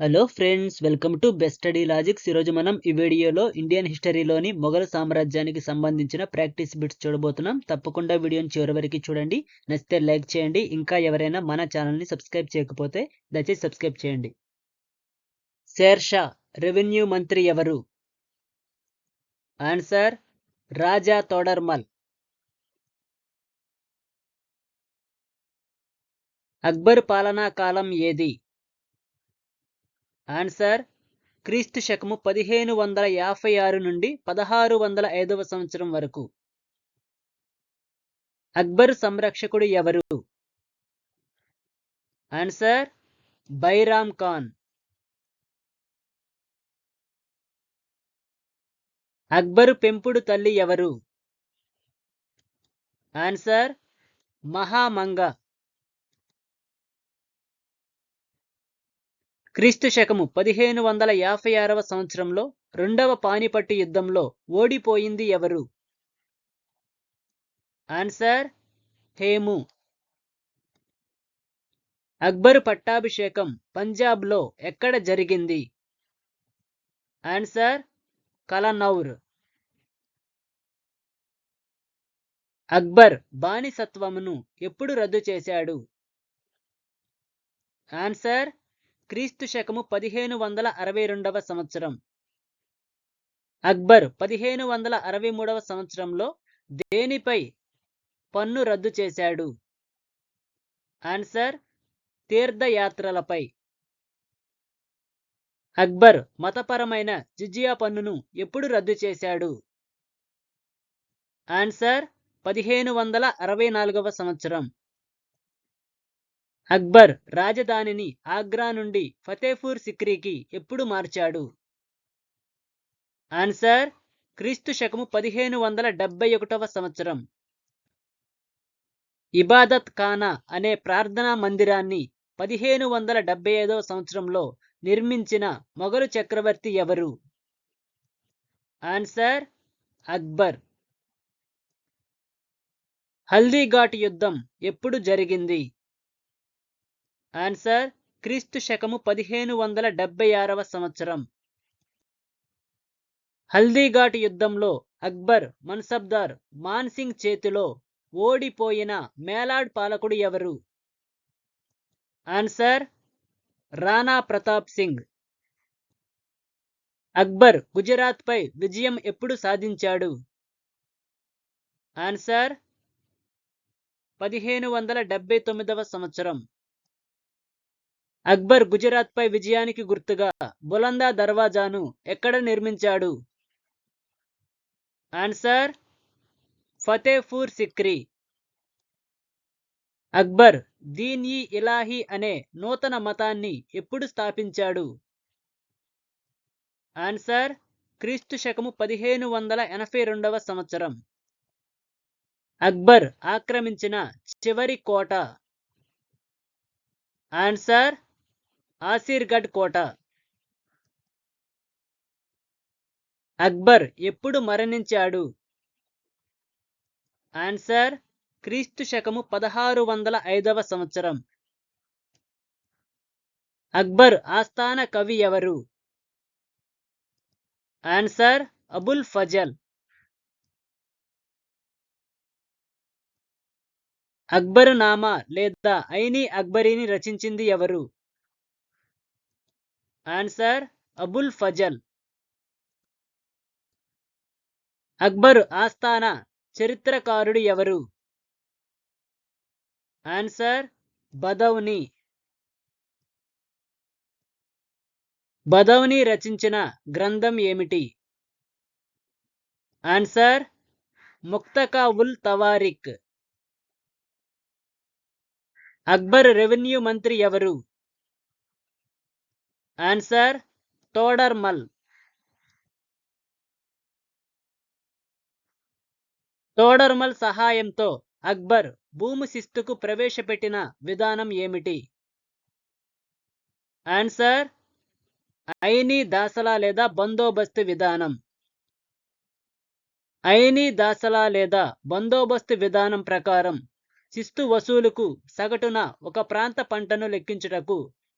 Hello friends welcome to best study logics ఈరోజు మనం ఈ వీడియోలో ఇండియన్ హిస్టరీలోని మొఘల్ సామ్రాజ్యానికి సంబంధించిన ప్రాక్టీస్ బిట్స్ చూడబోతున్నాం. తప్పకుండా వీడియోని చివరి వరకు చూడండి. నచ్చితే లైక్ చేయండి. ఇంకా ఎవరైనా మన ఛానల్ని సబ్స్క్రైబ్ చేయకపోతే దయచేసి సబ్స్క్రైబ్ చేయండి. షేర్షా రెవెన్యూ మంత్రి ఎవరు? ఆన్సర్ రాజా తోడర్మల్. అక్బర్ పాలనా కాలం ఏది? ఆన్సర్ క్రీస్తు శకము పదిహేను వందల యాభై ఆరు నుండి పదహారు వందల ఐదవ సంవత్సరం వరకు. అక్బరు సంరక్షకుడు ఎవరు? ఆన్సర్ బైరామ్ ఖాన్. అక్బరు పెంపుడు తల్లి ఎవరు? ఆన్సర్ మహామంగ. క్రీస్తు శకము పదిహేను వందల యాభై ఆరవ సంవత్సరంలో రెండవ పానిపట్టు యుద్ధంలో ఓడిపోయింది ఎవరు? ఆన్సర్ హేము. అక్బరు పట్టాభిషేకం పంజాబ్లో ఎక్కడ జరిగింది? ఆన్సర్ కలనౌర్. అక్బర్ బానిసత్వమును ఎప్పుడు రద్దు చేశాడు? ఆన్సర్ క్రీస్తు శకము పదిహేను వందల అరవై రెండవ సంవత్సరం. అక్బర్ పదిహేను వందల అరవై మూడవ సంవత్సరంలో దేనిపై పన్ను రద్దు చేశాడు? ఆన్సర్ తీర్థయాత్రలపై. అక్బర్ మతపరమైన జిజియా పన్నును ఎప్పుడు రద్దు చేశాడు? ఆన్సర్ పదిహేను వందల అరవై నాలుగవ సంవత్సరం. అక్బర్ రాజధానిని ఆగ్రా నుండి ఫతేపూర్ సిక్రీకి ఎప్పుడు మార్చాడు? ఆన్సర్ క్రీస్తు శకము పదిహేను వందల డెబ్బై ఒకటవ సంవత్సరం. ఇబాదత్ ఖానా అనే ప్రార్థనా మందిరాన్ని పదిహేను వందల డెబ్బై ఐదవ సంవత్సరంలో నిర్మించిన మొఘలు చక్రవర్తి ఎవరు? ఆన్సర్ అక్బర్. హల్దీఘాట్ యుద్ధం ఎప్పుడు జరిగింది? ఆన్సర్ క్రీస్తు శకము పదిహేను వందల డెబ్బై ఆరవ సంవత్సరం. హల్దీఘాట్ యుద్ధంలో అక్బర్ మన్సబ్దార్ మాన్సింగ్ చేతిలో ఓడిపోయిన మేలాడ్ పాలకుడు ఎవరు? ఆన్సర్ రాణా ప్రతాప్ సింగ్. అక్బర్ గుజరాత్ పై విజయం ఎప్పుడు సాధించాడు? ఆన్సర్ పదిహేను వందల డెబ్బై తొమ్మిదవ సంవత్సరం. అక్బర్ గుజరాత్ పై విజయానికి గుర్తుగా బులందా దర్వాజాను ఎక్కడ నిర్మించాడు? ఆన్సర్ ఫతేపూర్ సిక్రీ. అక్బర్ దీన్ ఈ ఇలాహి అనే నూతన మతాన్ని ఎప్పుడు స్థాపించాడు? ఆన్సర్ క్రీస్తు శకము పదిహేను వందల ఎనభై రెండవ సంవత్సరం. అక్బర్ ఆక్రమించిన చివరి కోట. ఆన్సర్ ఆసిర్గఢ్ కోట. అక్బర్ ఎప్పుడు మరణించాడు? ఆన్సర్ క్రీస్తు శకము పదహారు వందల ఐదవ సంవత్సరం. అక్బర్ ఆస్థాన కవి ఎవరు? ఆన్సర్ అబుల్ ఫజల్. అక్బరు నామా లేదా ఐని అక్బరీని రచించింది ఎవరు? ఆన్సర్ అబుల్ ఫజల్ అక్బరు ఆస్థాన చరిత్రకారుడు ఎవరు ఆన్సర్ బదౌని బదౌని రచించిన గ్రంథం ఏమిటి ఆన్సర్ ముక్తకా ఉల్ తవారిక్ అక్బర్ రెవెన్యూ మంత్రి ఎవరు ఆన్సర్ తోడర్మల్. తోడర్మల్ సహాయంతో అక్బర్ భూమి శిస్తుకు ప్రవేశపెట్టిన విధానం ఏమిటి? ఆన్సర్ ఐనీ దాసలా లేదా బందోబస్తు విధానం. ఐనీ దాసలా లేదా బందోబస్తు విధానం ప్రకారం శిస్తు వసూలుకు సగటున ఒక ప్రాంత పంటను లెక్కించుటకు